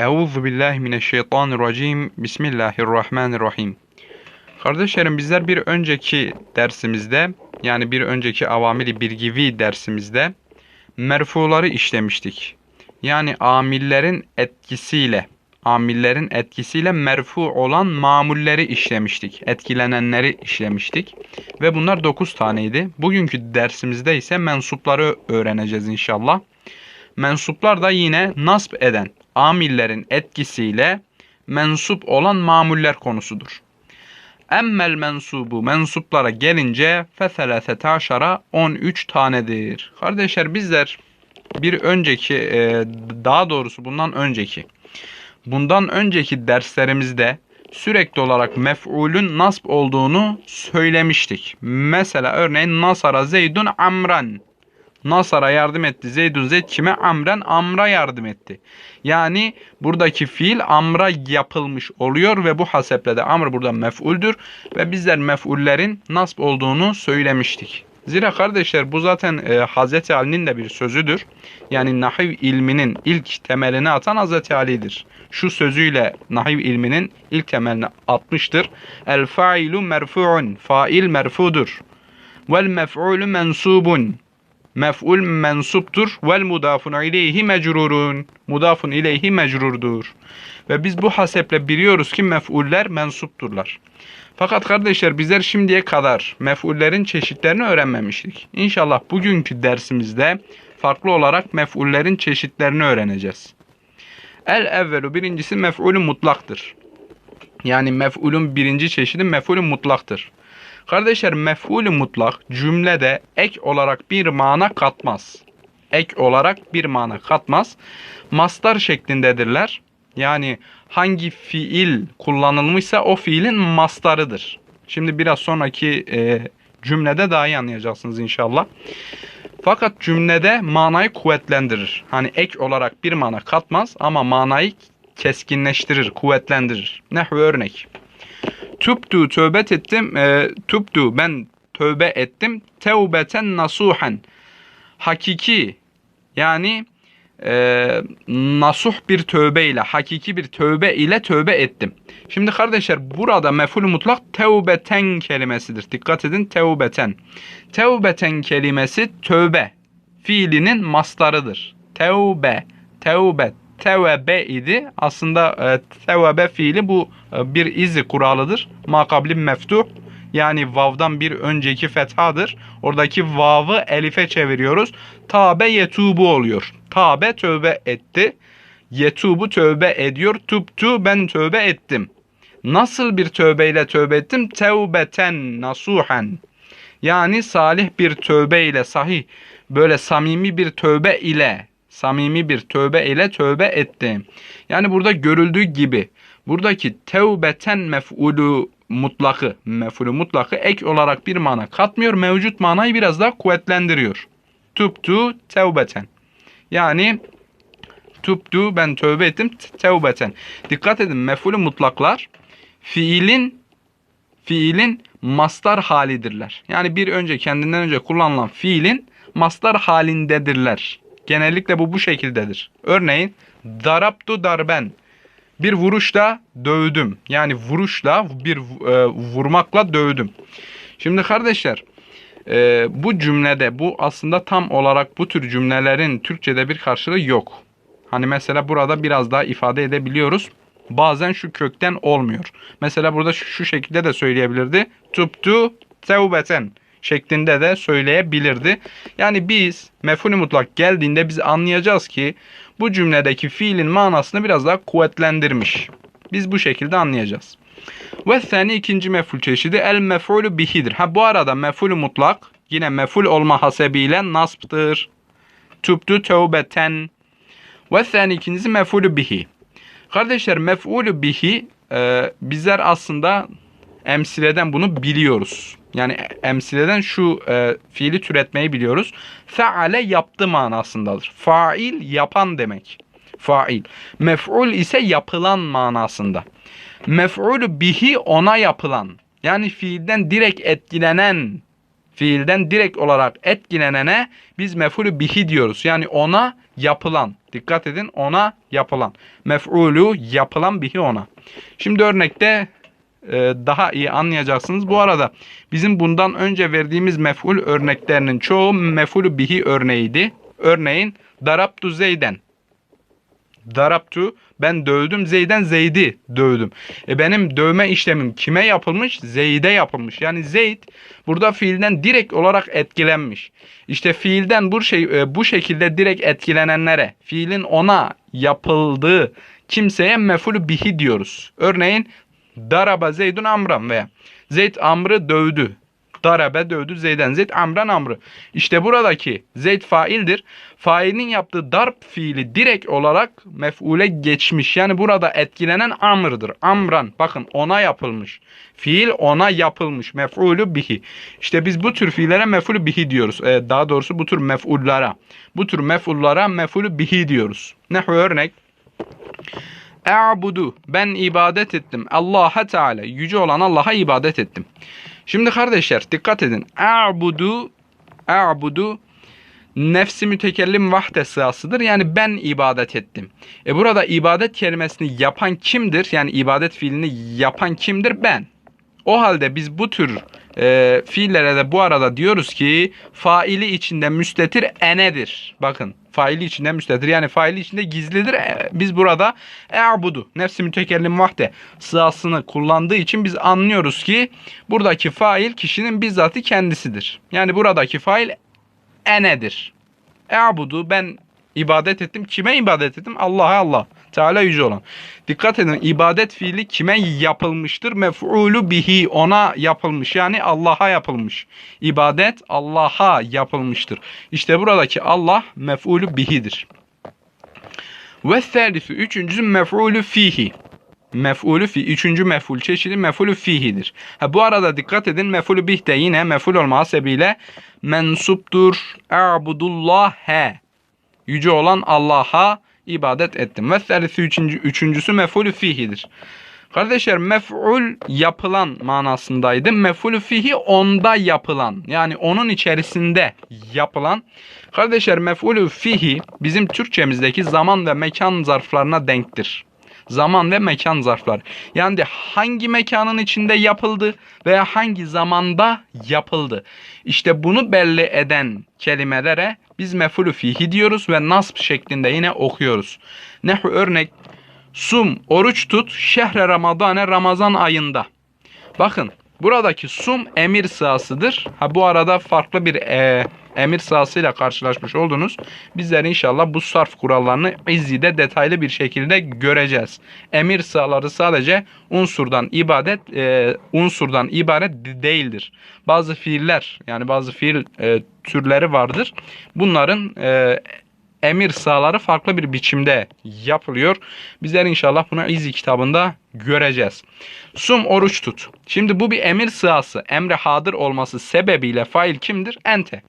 Euzu billahi mineşşeytanirracim. Bismillahirrahmanirrahim. Kardeşlerim bizler bir önceki dersimizde yani bir önceki avamili bilgivi dersimizde merfuları işlemiştik. Yani amillerin etkisiyle amillerin etkisiyle merfu olan mamulleri işlemiştik. Etkilenenleri işlemiştik. Ve bunlar 9 taneydi. Bugünkü dersimizde ise mensupları öğreneceğiz inşallah. Mensuplar da yine nasp eden amillerin etkisiyle mensup olan mamuller konusudur. Emmel mensubu mensuplara gelince feselesete aşara 13 tanedir. Kardeşler bizler bir önceki e, daha doğrusu bundan önceki bundan önceki derslerimizde sürekli olarak mef'ulün nasb olduğunu söylemiştik. Mesela örneğin Nasara Zeydun Amran. Nasara yardım etti. Zeydun Zeyd kime? Amren Amr'a yardım etti. Yani buradaki fiil Amr'a yapılmış oluyor ve bu haseple de Amr burada mef'uldür ve bizler mef'ullerin nasb olduğunu söylemiştik. Zira kardeşler bu zaten e, Hazreti Ali'nin de bir sözüdür. Yani nahiv ilminin ilk temelini atan Hazreti Ali'dir. Şu sözüyle nahiv ilminin ilk temelini atmıştır. El failu merfu'un. Fail merfudur. Vel mef'ulu mensubun. Mef'ul mensuptur. Vel mudafun ileyhi mecrurun. Mudafun ileyhi mecrurdur. Ve biz bu haseple biliyoruz ki mef'uller mensupturlar. Fakat kardeşler bizler şimdiye kadar mef'ullerin çeşitlerini öğrenmemiştik. İnşallah bugünkü dersimizde farklı olarak mef'ullerin çeşitlerini öğreneceğiz. El evvelu birincisi mef'ulü mutlaktır. Yani mef'ulün birinci çeşidi mef'ulü mutlaktır. Kardeşler mef'ulü mutlak cümlede ek olarak bir mana katmaz. Ek olarak bir mana katmaz. Mastar şeklindedirler. Yani hangi fiil kullanılmışsa o fiilin mastarıdır. Şimdi biraz sonraki e, cümlede daha iyi anlayacaksınız inşallah. Fakat cümlede manayı kuvvetlendirir. Hani ek olarak bir mana katmaz ama manayı keskinleştirir, kuvvetlendirir. Nehve örnek. Tübtü tövbet ettim. E, tübtü ben tövbe ettim. Tevbeten nasuhen. Hakiki yani e, nasuh bir tövbe ile, hakiki bir tövbe ile tövbe ettim. Şimdi kardeşler burada meful mutlak tevbeten kelimesidir. Dikkat edin tevbeten. Tevbeten kelimesi tövbe fiilinin mastarıdır. Tevbe, tevbe, tevbe idi. Aslında e, tevbe fiili bu e, bir izi kuralıdır. Makabli meftuh yani vav'dan bir önceki fethadır. Oradaki vav'ı elife çeviriyoruz. Tabe yetubu oluyor. Tabe tövbe etti. Yetubu tövbe ediyor. Tubtu ben tövbe ettim. Nasıl bir tövbeyle tövbe ettim? Tevbeten nasuhen. Yani salih bir tövbe ile sahih böyle samimi bir tövbe ile samimi bir tövbe ile tövbe ettim. Yani burada görüldüğü gibi buradaki tevbeten mef'ulu mutlakı, mef'ulü mutlakı ek olarak bir mana katmıyor. Mevcut manayı biraz daha kuvvetlendiriyor. Tubtu tevbeten. Yani tubtu ben tövbe ettim tevbeten. Dikkat edin mef'ulü mutlaklar fiilin fiilin mastar halidirler. Yani bir önce kendinden önce kullanılan fiilin mastar halindedirler. Genellikle bu bu şekildedir. Örneğin daraptu darben bir vuruşla dövdüm. Yani vuruşla bir e, vurmakla dövdüm. Şimdi kardeşler e, bu cümlede bu aslında tam olarak bu tür cümlelerin Türkçe'de bir karşılığı yok. Hani mesela burada biraz daha ifade edebiliyoruz. Bazen şu kökten olmuyor. Mesela burada şu, şu şekilde de söyleyebilirdi. Tuptu tevbeten şeklinde de söyleyebilirdi. Yani biz mef'ulü mutlak geldiğinde biz anlayacağız ki bu cümledeki fiilin manasını biraz daha kuvvetlendirmiş. Biz bu şekilde anlayacağız. Ve seni ikinci mef'ul çeşidi el mef'ulü bihidir. Ha bu arada mef'ulü mutlak yine mef'ul olma hasebiyle nasb'tır. Tübtü tevbeten. Ve seni ikincisi mef'ulü bihi. Kardeşler mef'ulü bihi e, bizler aslında emsileden bunu biliyoruz. Yani emsileden şu e, fiili türetmeyi biliyoruz. Feale yaptı manasındadır. Fail yapan demek. Fail. Mef'ul ise yapılan manasında. Mef'ul bihi ona yapılan. Yani fiilden direkt etkilenen fiilden direkt olarak etkilenene biz mef'ulü bihi diyoruz. Yani ona yapılan. Dikkat edin ona yapılan. Mef'ulü yapılan bihi ona. Şimdi örnekte daha iyi anlayacaksınız. Bu arada bizim bundan önce verdiğimiz mef'ul örneklerinin çoğu mef'ulü bihi örneğiydi. Örneğin darabtu zeyden. Darabtu ben dövdüm Zeyden Zeyd'i dövdüm. E benim dövme işlemim kime yapılmış? Zeyd'e yapılmış. Yani Zeyd burada fiilden direkt olarak etkilenmiş. İşte fiilden bu şey e, bu şekilde direkt etkilenenlere, fiilin ona yapıldığı kimseye mef'ulü bihi diyoruz. Örneğin daraba Zeydun amran veya Zeyd amrı dövdü. Darabe dövdü Zeyden. Zeyd amran amrı. İşte buradaki Zeyd faildir. Failin yaptığı darp fiili direkt olarak mef'ule geçmiş. Yani burada etkilenen amrıdır. Amran. Bakın ona yapılmış. Fiil ona yapılmış. Mef'ulü bihi. İşte biz bu tür fiillere mef'ulü bihi diyoruz. Ee, daha doğrusu bu tür mef'ullara. Bu tür mef'ullara mef'ulü bihi diyoruz. Ne örnek? E'budu. Ben ibadet ettim. Allah'a Teala. Yüce olan Allah'a ibadet ettim. Şimdi kardeşler dikkat edin. A'budu a'budu nefsi mütekellim vahde sığasıdır. Yani ben ibadet ettim. E burada ibadet kelimesini yapan kimdir? Yani ibadet fiilini yapan kimdir? Ben. O halde biz bu tür e, fiillere de bu arada diyoruz ki faili içinde müstetir enedir. Bakın faili içinde müstetir yani faili içinde gizlidir. E, biz burada e'budu nefsi mütekellim vahde sığasını kullandığı için biz anlıyoruz ki buradaki fail kişinin bizzatı kendisidir. Yani buradaki fail enedir. E'budu ben ibadet ettim. Kime ibadet ettim? Allah'a Allah. Teala yüce olan. Dikkat edin ibadet fiili kime yapılmıştır? Mef'ulü bihi ona yapılmış. Yani Allah'a yapılmış. İbadet Allah'a yapılmıştır. İşte buradaki Allah mef'ulü bihidir. Ve selifü üçüncüsü mef'ulü fihi. Mef'ulü fi üçüncü mef'ul çeşidi mef'ulü fihidir. Ha, bu arada dikkat edin mef'ulü bih de yine mef'ul olma sebebiyle mensuptur. A'budullâhe. Yüce olan Allah'a ibadet ettim. Ve selisi üçüncü, üçüncüsü mef'ulü fihidir. Kardeşler mef'ul yapılan manasındaydı. Mef'ulü fihi onda yapılan yani onun içerisinde yapılan. Kardeşler mef'ulü fihi bizim Türkçemizdeki zaman ve mekan zarflarına denktir zaman ve mekan zarfları. Yani de hangi mekanın içinde yapıldı veya hangi zamanda yapıldı. İşte bunu belli eden kelimelere biz mefulü fihi diyoruz ve nasb şeklinde yine okuyoruz. Nehu örnek sum oruç tut şehre ramadane ramazan ayında. Bakın buradaki sum emir sığasıdır. Ha bu arada farklı bir e, emir sahasıyla karşılaşmış oldunuz. Bizler inşallah bu sarf kurallarını İzzi'de detaylı bir şekilde göreceğiz. Emir sahaları sadece unsurdan ibadet e, unsurdan ibaret değildir. Bazı fiiller yani bazı fiil e, türleri vardır. Bunların e, emir sahaları farklı bir biçimde yapılıyor. Bizler inşallah bunu İzzi kitabında göreceğiz. Sum oruç tut. Şimdi bu bir emir sığası. Emre hadır olması sebebiyle fail kimdir? Ente.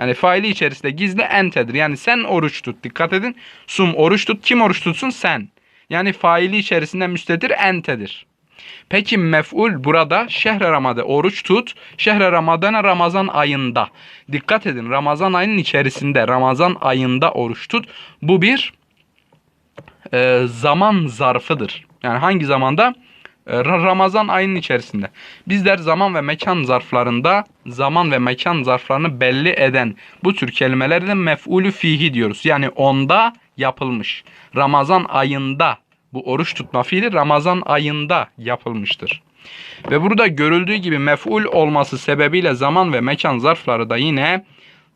Yani faili içerisinde gizli entedir. Yani sen oruç tut. Dikkat edin. Sum oruç tut. Kim oruç tutsun? Sen. Yani faili içerisinde müstedir entedir. Peki mef'ul burada şehre ramada oruç tut. Şehre ramadana Ramazan ayında. Dikkat edin Ramazan ayının içerisinde Ramazan ayında oruç tut. Bu bir e, zaman zarfıdır. Yani hangi zamanda? E, Ramazan ayının içerisinde. Bizler zaman ve mekan zarflarında zaman ve mekan zarflarını belli eden bu tür kelimelerde de mef'ulü fihi diyoruz. Yani onda yapılmış. Ramazan ayında bu oruç tutma fiili Ramazan ayında yapılmıştır. Ve burada görüldüğü gibi mef'ul olması sebebiyle zaman ve mekan zarfları da yine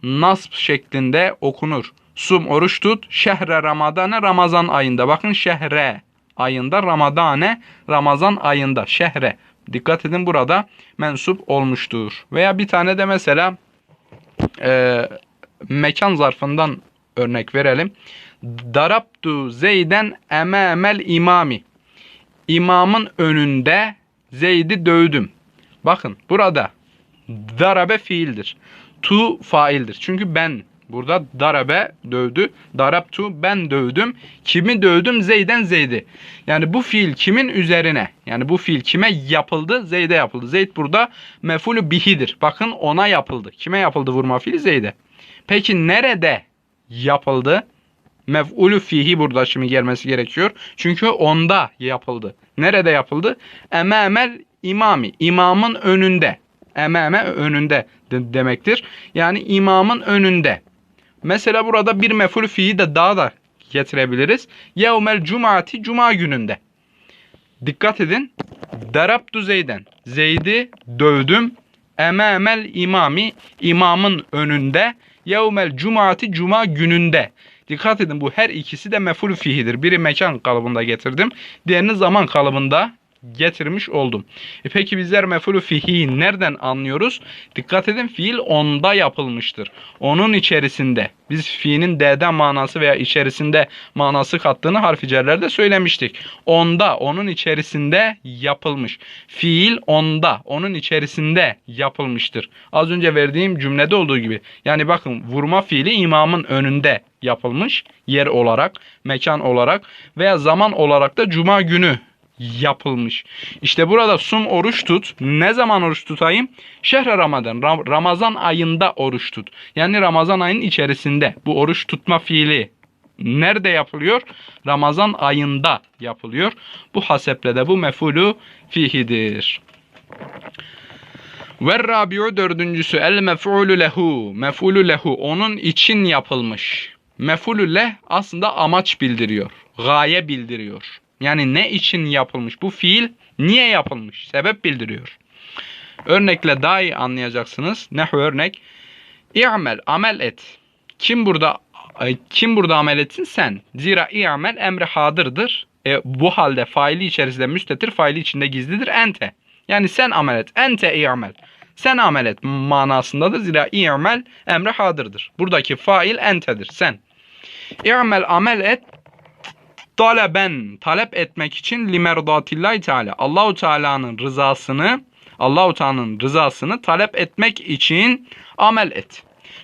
nasb şeklinde okunur. Sum oruç tut, şehre ramadane Ramazan ayında. Bakın şehre ayında Ramadane Ramazan ayında şehre. Dikkat edin burada mensup olmuştur. Veya bir tane de mesela e, mekan zarfından örnek verelim. Darabtu Zeyden emamel imami. İmamın önünde Zeyd'i dövdüm. Bakın burada darabe fiildir. Tu faildir. Çünkü ben Burada darabe dövdü. Darabtu ben dövdüm. Kimi dövdüm? Zeyden Zeyd'i. Yani bu fiil kimin üzerine? Yani bu fiil kime yapıldı? Zeyd'e yapıldı. Zeyd burada mefulü bihidir. Bakın ona yapıldı. Kime yapıldı vurma fiili? Zeyd'e. Peki nerede yapıldı? Mef'ulü fihi burada şimdi gelmesi gerekiyor. Çünkü onda yapıldı. Nerede yapıldı? Emamel imami. İmamın önünde. Emame önünde de demektir. Yani imamın önünde. Mesela burada bir mef'ul fihi de daha da getirebiliriz. Yevmel cumati cuma gününde. Dikkat edin. Darabtu Zeyden. Zeyd'i dövdüm. Emamel imami. imamın önünde. Yevmel cumati cuma gününde. Dikkat edin bu her ikisi de mef'ul fihidir. Biri mekan kalıbında getirdim. Diğerini zaman kalıbında getirmiş oldum. E peki bizler mef'ulü fihi nereden anlıyoruz? Dikkat edin fiil onda yapılmıştır. Onun içerisinde biz fiilin D'den manası veya içerisinde manası kattığını harfi cerlerde söylemiştik. Onda, onun içerisinde yapılmış. Fiil onda, onun içerisinde yapılmıştır. Az önce verdiğim cümlede olduğu gibi. Yani bakın vurma fiili imamın önünde yapılmış yer olarak, mekan olarak veya zaman olarak da cuma günü yapılmış. İşte burada sum oruç tut. Ne zaman oruç tutayım? Şehre Ramazan. Ramazan ayında oruç tut. Yani Ramazan ayının içerisinde bu oruç tutma fiili nerede yapılıyor? Ramazan ayında yapılıyor. Bu haseple de bu mefulu fihidir. Ve rabiu dördüncüsü el mef'ulü lehu. Mef'ulü lehu onun için yapılmış. Mef'ulü leh aslında amaç bildiriyor. Gaye bildiriyor. Yani ne için yapılmış? Bu fiil niye yapılmış? Sebep bildiriyor. Örnekle daha iyi anlayacaksınız. Ne örnek? İ'mel, amel et. Kim burada kim burada amel etsin? Sen. Zira i'mel emri hadırdır. E, bu halde faili içerisinde müstetir, faili içinde gizlidir. Ente. Yani sen amel et. Ente i'mel. Sen amel et manasındadır. Zira i'mel emri hadırdır. Buradaki fail entedir. Sen. İ'mel amel et taleben talep etmek için limerdatillahi teala Allahu Teala'nın rızasını Allahu Teala'nın rızasını talep etmek için amel et.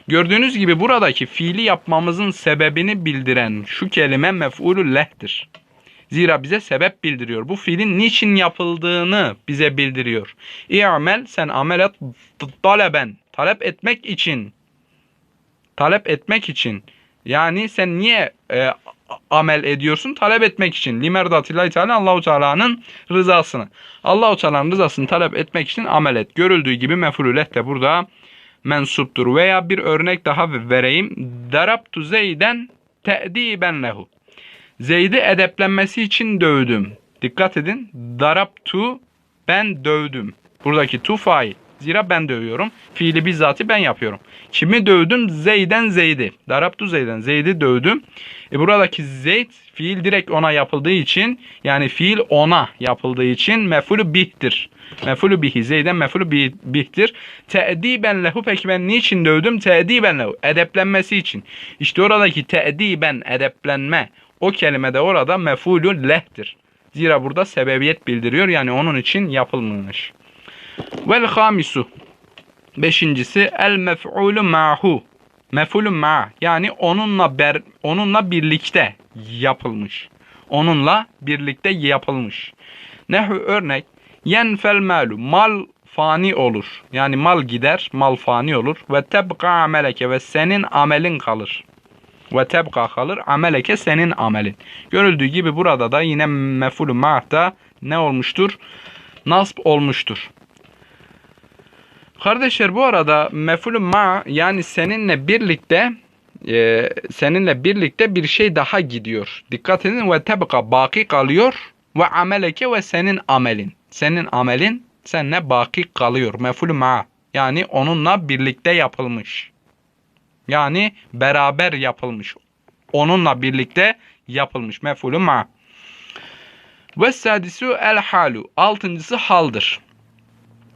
Gördüğünüz gibi buradaki fiili yapmamızın sebebini bildiren şu kelime mef'ulü leh'tir. Zira bize sebep bildiriyor. Bu fiilin niçin yapıldığını bize bildiriyor. İ'amel sen amel et taleben. Talep etmek için. Talep etmek için. Yani sen niye e, amel ediyorsun? Talep etmek için. Limerdatillahi Teala Allahu Teala'nın rızasını. Allahu Teala'nın rızasını talep etmek için amel et. Görüldüğü gibi mef'ulület de burada mensuptur. Veya bir örnek daha vereyim. Darabtu Zeyden te'diben lehu. Zeyd'i edeplenmesi için dövdüm. Dikkat edin. Darabtu ben dövdüm. Buradaki tu fail. Zira ben dövüyorum. Fiili bizzati ben yapıyorum. Kimi dövdüm? Zeyden Zeyd'i. Darabtu Zeyden. Zeyd'i dövdüm. E buradaki Zeyd fiil direkt ona yapıldığı için yani fiil ona yapıldığı için mefulü bihtir. Mefulü bihi. Zeyden mefulü bihtir. Te'diben lehu. Peki ben niçin dövdüm? Te'diben lehu. Edeplenmesi için. İşte oradaki te'diben edeplenme. O kelime de orada mefulü lehtir. Zira burada sebebiyet bildiriyor. Yani onun için yapılmış. Vel hamisu. Beşincisi el mef'ulü ma'hu. Mef'ulü ma yani onunla ber, onunla birlikte yapılmış. Onunla birlikte yapılmış. Nehu örnek yenfel malu mal fani olur. Yani mal gider, mal fani olur. Ve tebka ameleke ve senin amelin kalır. Ve tebka kalır ameleke senin amelin. Görüldüğü gibi burada da yine mef'ulü ma'da ne olmuştur? Nasb olmuştur. Kardeşler bu arada mefulü ma yani seninle birlikte e, seninle birlikte bir şey daha gidiyor. Dikkat edin ve tebka baki kalıyor ve ameleke ve senin amelin. Senin amelin seninle baki kalıyor. Mefulü ma yani onunla birlikte yapılmış. Yani beraber yapılmış. Onunla birlikte yapılmış. Mefulü ma. Ve sadisu el halu. Altıncısı haldır.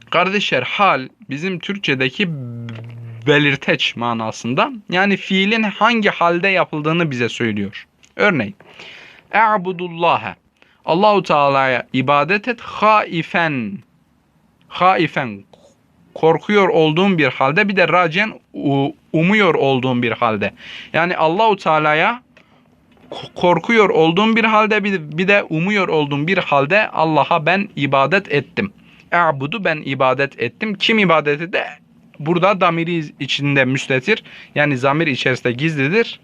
Kardeşler hal bizim Türkçedeki belirteç manasında. Yani fiilin hangi halde yapıldığını bize söylüyor. Örneğin E'budullâhe Allahu Teala'ya ibadet et haifen haifen korkuyor olduğum bir halde bir de raciyen umuyor olduğum bir halde. Yani Allahu Teala'ya korkuyor olduğum bir halde bir de umuyor olduğum bir halde Allah'a ben ibadet ettim. E'budu ben ibadet ettim. Kim ibadet etti? Burada damiri içinde müstetir. Yani zamir içerisinde gizlidir.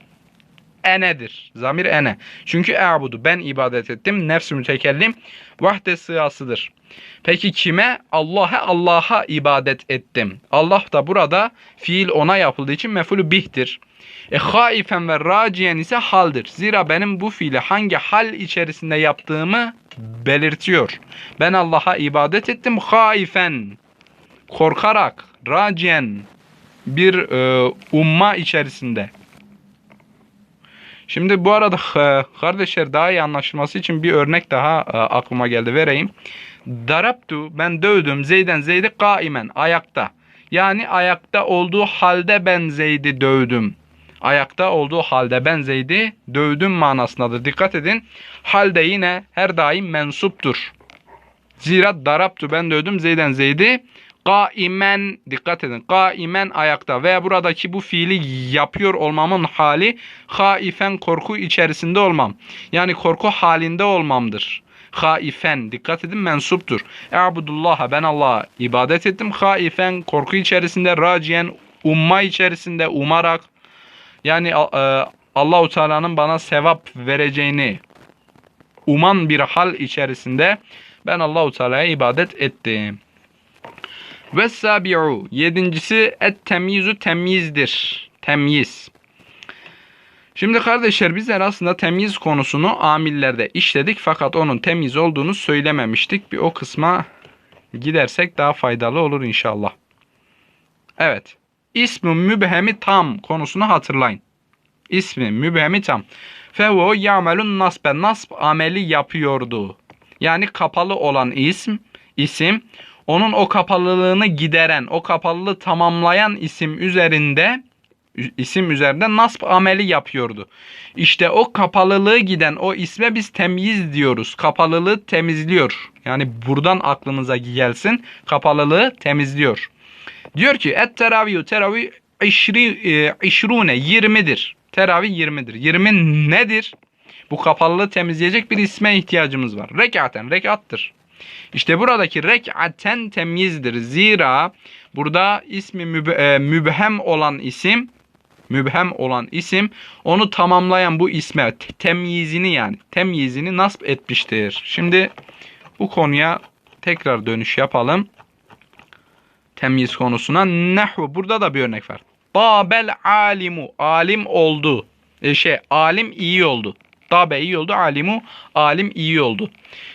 Enedir. Zamir ene. Çünkü e'budu ben ibadet ettim. Nefs mütekellim vahde sıyasıdır. Peki kime? Allah'a Allah'a ibadet ettim. Allah da burada fiil ona yapıldığı için mefulü bihtir. E haifen ve raciyen ise haldir. Zira benim bu fiili hangi hal içerisinde yaptığımı belirtiyor. Ben Allah'a ibadet ettim haifen. Korkarak, raciyen bir e, umma içerisinde. Şimdi bu arada e, kardeşler daha iyi anlaşılması için bir örnek daha e, aklıma geldi vereyim. Daraptu ben dövdüm Zeyden Zeyd'i kaimen ayakta. Yani ayakta olduğu halde ben Zeyd'i dövdüm. Ayakta olduğu halde ben Zeyd'i dövdüm manasındadır. Dikkat edin. Halde yine her daim mensuptur. Zira daraptu ben dövdüm Zeyden Zeyd'i Kaimen dikkat edin. Kaimen ayakta veya buradaki bu fiili yapıyor olmamın hali haifen korku içerisinde olmam. Yani korku halinde olmamdır. Haifen dikkat edin mensuptur. E'budullaha ben Allah'a ibadet ettim. Haifen korku içerisinde raciyen umma içerisinde umarak yani e, Allahu Teala'nın bana sevap vereceğini uman bir hal içerisinde ben Allahu Teala'ya ibadet ettim. Ve sabi'u. Yedincisi et temyizu temyizdir. Temyiz. Şimdi kardeşler bizler aslında temyiz konusunu amillerde işledik fakat onun temyiz olduğunu söylememiştik. Bir o kısma gidersek daha faydalı olur inşallah. Evet. İsmi mübhemi tam konusunu hatırlayın. İsmi mübhemi tam. Fevo yamelun nasbe. Nasb ameli yapıyordu. Yani kapalı olan isim, isim onun o kapalılığını gideren, o kapalılığı tamamlayan isim üzerinde isim üzerinde nasb ameli yapıyordu. İşte o kapalılığı giden o isme biz temyiz diyoruz. Kapalılığı temizliyor. Yani buradan aklınıza gelsin. Kapalılığı temizliyor. Diyor ki et teravih teravih işri, e, işrune 20'dir. Teravih 20'dir. 20 nedir? Bu kapalılığı temizleyecek bir isme ihtiyacımız var. Rekaten, rekattır. İşte buradaki rek'aten temyizdir. Zira burada ismi e, mübhem olan isim mübhem olan isim onu tamamlayan bu isme temyizini yani temyizini nasp etmiştir. Şimdi bu konuya tekrar dönüş yapalım. Temyiz konusuna. Nehvu burada da bir örnek var. Babel alimu alim oldu. E şey alim iyi oldu. Dabe iyi oldu. Alimu alim iyi oldu.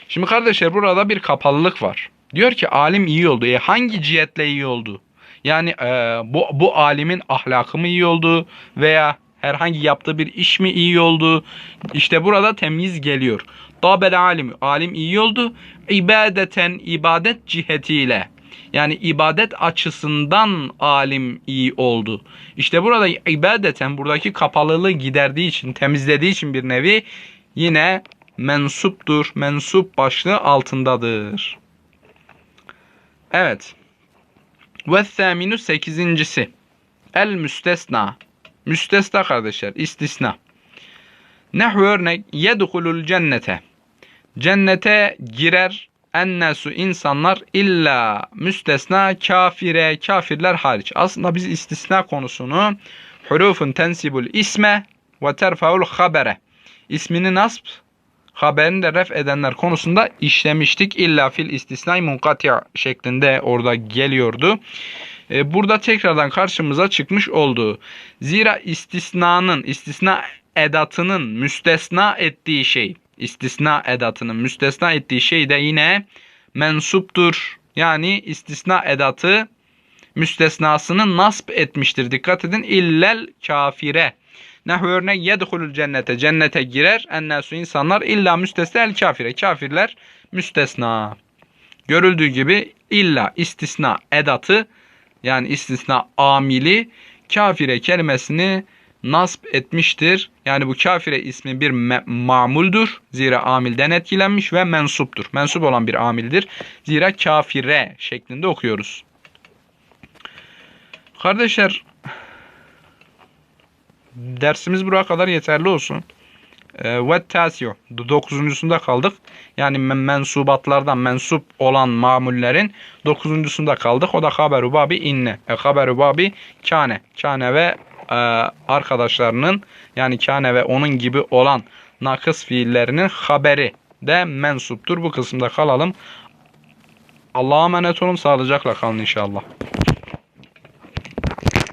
Şimdi kardeşler burada bir kapalılık var. Diyor ki alim iyi oldu. E hangi cihetle iyi oldu? Yani e, bu, bu alimin ahlakı mı iyi oldu veya herhangi yaptığı bir iş mi iyi oldu? İşte burada temiz geliyor. Dabel alim, alim iyi oldu. İbadeten, ibadet cihetiyle. Yani ibadet açısından alim iyi oldu. İşte burada ibadeten buradaki kapalılığı giderdiği için, temizlediği için bir nevi yine mensuptur. Mensup başlığı altındadır. Evet. Ve theminu sekizincisi. El müstesna. Müstesna kardeşler. istisna. Nehv örnek. Yedhulul cennete. Cennete girer ennesu insanlar illa müstesna kafire kafirler hariç. Aslında biz istisna konusunu hurufun tensibul isme ve terfaul habere ismini nasb haberini de ref edenler konusunda işlemiştik. İlla fil istisnai munkati şeklinde orada geliyordu. E, burada tekrardan karşımıza çıkmış oldu. Zira istisnanın, istisna edatının müstesna ettiği şey, istisna edatının müstesna ettiği şey de yine mensuptur. Yani istisna edatı müstesnasını nasp etmiştir. Dikkat edin. İllel kafire. Nehv örnek yedhulul cennete. Cennete girer. Ennesu insanlar illa müstesna el kafire. Kafirler müstesna. Görüldüğü gibi illa istisna edatı yani istisna amili kafire kelimesini nasp etmiştir. Yani bu kafire ismi bir mamuldur. Zira amilden etkilenmiş ve mensuptur. Mensup olan bir amildir. Zira kafire şeklinde okuyoruz. Kardeşler dersimiz buraya kadar yeterli olsun. Ee, Ve tasio. Dokuzuncusunda kaldık. Yani men- mensubatlardan mensup olan mamullerin dokuzuncusunda kaldık. O da haberu babi inne. E, haberu babi kane. Kane ve arkadaşlarının yani kane ve onun gibi olan nakıs fiillerinin haberi de mensuptur. Bu kısımda kalalım. Allah'a emanet olun. Sağlıcakla kalın inşallah.